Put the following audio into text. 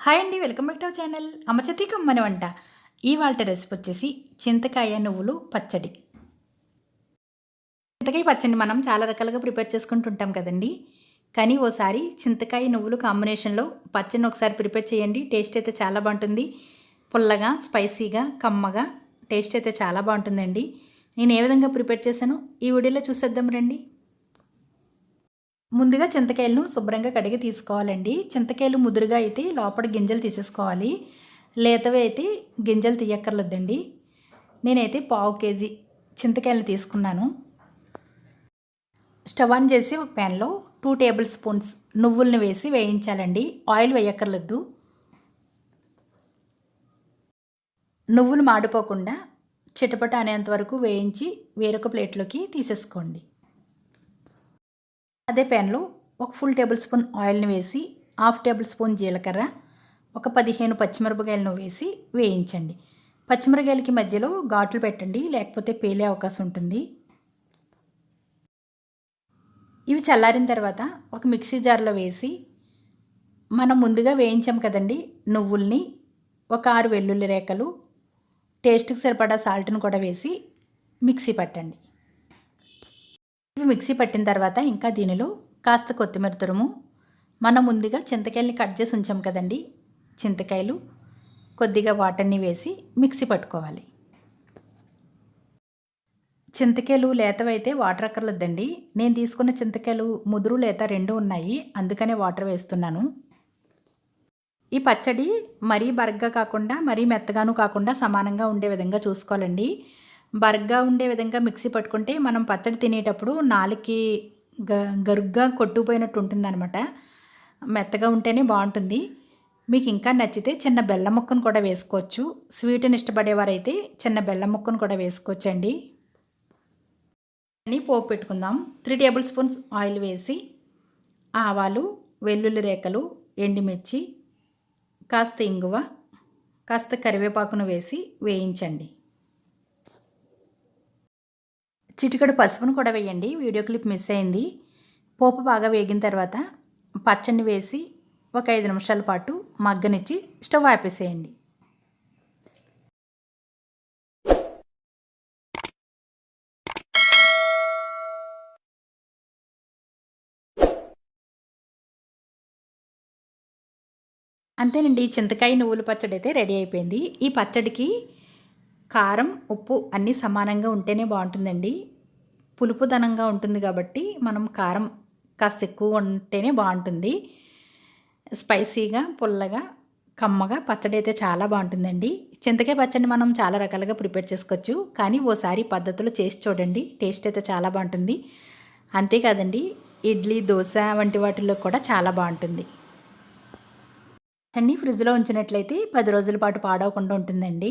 Hi అండి welcome back to our channel. అమ్మచతి కమ్మని వంట. ఈ రెసిపీ వచ్చేసి చింతకాయ నువ్వులు పచ్చడి. చింతకాయ పచ్చడి మనం చాలా రకాలుగా ప్రిపేర్ చేసుకుంటుంటాం కదండి. కానీ ఓసారి చింతకాయ నువ్వులు కాంబినేషన్లో పచ్చడిని ఒకసారి ప్రిపేర్ చేయండి. టేస్ట్ అయితే చాలా బాగుంటుంది. పుల్లగా స్పైసీగా కమ్మగా టేస్ట్ అయితే చాలా బాగుంటుందండి. నేను ఏ విధంగా ప్రిపేర్ చేశానో ఈ వీడియోలో చూసేద్దాం రండి. ముందుగా చింతకాయలను శుభ్రంగా కడిగి తీసుకోవాలండి. చింతకాయలు ముదురుగా అయితే లోపల గింజలు తీసేసుకోవాలి. లేతవి అయితే గింజలు తీయక్కర్లేదండి. నేనైతే పావు కేజీ చింతకాయలు తీసుకున్నాను. స్టవ్ ఆన్ చేసి ఒక ప్యాన్లో టూ టేబుల్ స్పూన్స్ నువ్వుల్ని వేసి వేయించాలండి. ఆయిల్ వేయక్కర్లేదు. నువ్వులు మాడిపోకుండా చిటపట అనేంత వరకు వేయించి వేరొక ప్లేట్లోకి తీసేసుకోండి. అదే ప్యాన్లో ఒక ఫుల్ టేబుల్ స్పూన్ ఆయిల్ని వేసి హాఫ్ టేబుల్ స్పూన్ జీలకర్ర ఒక పదిహేను పచ్చిమిరపకాయలను వేసి వేయించండి. పచ్చిమిరకాయలకి మధ్యలో ఘాట్లు పెట్టండి లేకపోతే పేలే అవకాశం ఉంటుంది. ఇవి చల్లారిన తర్వాత ఒక మిక్సీ జార్లో వేసి మనం ముందుగా వేయించాం కదండి నువ్వుల్ని ఒక ఆరు వెల్లుల్లి రేఖలు టేస్ట్కి సరిపడా సాల్ట్ను కూడా వేసి మిక్సీ పట్టండి. ఇవి మిక్సీ పట్టిన తర్వాత ఇంకా దీనిలో కాస్త కొత్తిమీర తురుము. మనం ముందుగా చింతకాయల్ని కట్ చేసి ఉంచాం కదండి. చింతకాయలు కొద్దిగా వాటర్ని వేసి మిక్సీ పట్టుకోవాలి. చింతకాయలు లేతవైతే వాటర్ అక్కర్లేదండి నేను తీసుకున్న చింతకాయలు ముదురు లేత రెండు ఉన్నాయి. అందుకనే వాటర్ వేస్తున్నాను. ఈ పచ్చడి మరీ బరగ్గా కాకుండా మరీ మెత్తగాను కాకుండా సమానంగా ఉండే విధంగా చూసుకోవాలండి. బరగ్గా ఉండే విధంగా మిక్సీ పట్టుకుంటే మనం పచ్చడి తినేటప్పుడు నాలుగుకి గ గరుగ్గా కొట్టుకుపోయినట్టు ఉంటుందన్నమాట. మెత్తగా ఉంటేనే బాగుంటుంది. మీకు ఇంకా నచ్చితే చిన్న బెల్లం ముక్కను కూడా వేసుకోవచ్చు. స్వీట్ని ఇష్టపడేవారైతే చిన్న బెల్లం ముక్కను కూడా వేసుకోవచ్చండి. అని పోపు పెట్టుకుందాం. త్రీ టేబుల్ స్పూన్స్ ఆయిల్ వేసి ఆవాలు వెల్లుల్లి రేఖలు ఎండుమిర్చి కాస్త ఇంగువ కాస్త కరివేపాకును వేసి వేయించండి. చిటికడు పసుపును కూడా వేయండి. వీడియో క్లిప్ మిస్ అయింది. పోపు బాగా వేగిన తర్వాత పచ్చడిని వేసి ఒక ఐదు నిమిషాల పాటు మగ్గనిచ్చి స్టవ్ ఆపేసేయండి. అంతేనండి చింతకాయ నువ్వుల పచ్చడి అయితే రెడీ అయిపోయింది. ఈ పచ్చడికి కారం ఉప్పు అన్నీ సమానంగా ఉంటేనే బాగుంటుందండి. పులుపుదనంగా ఉంటుంది కాబట్టి మనం కారం కాస్త ఎక్కువ ఉంటేనే బాగుంటుంది. స్పైసీగా పుల్లగా కమ్మగా పచ్చడి అయితే చాలా బాగుంటుందండి. చింతకాయ పచ్చడి మనం చాలా రకాలుగా ప్రిపేర్ చేసుకోవచ్చు. కానీ ఓసారి పద్ధతులు చేసి చూడండి. టేస్ట్ అయితే చాలా బాగుంటుంది. అంతేకాదండి ఇడ్లీ దోశ వంటి వాటిల్లో కూడా చాలా బాగుంటుంది. చట్నీ ఫ్రిడ్జ్లో ఉంచినట్లయితే పది రోజుల పాటు పాడవకుండా ఉంటుందండి.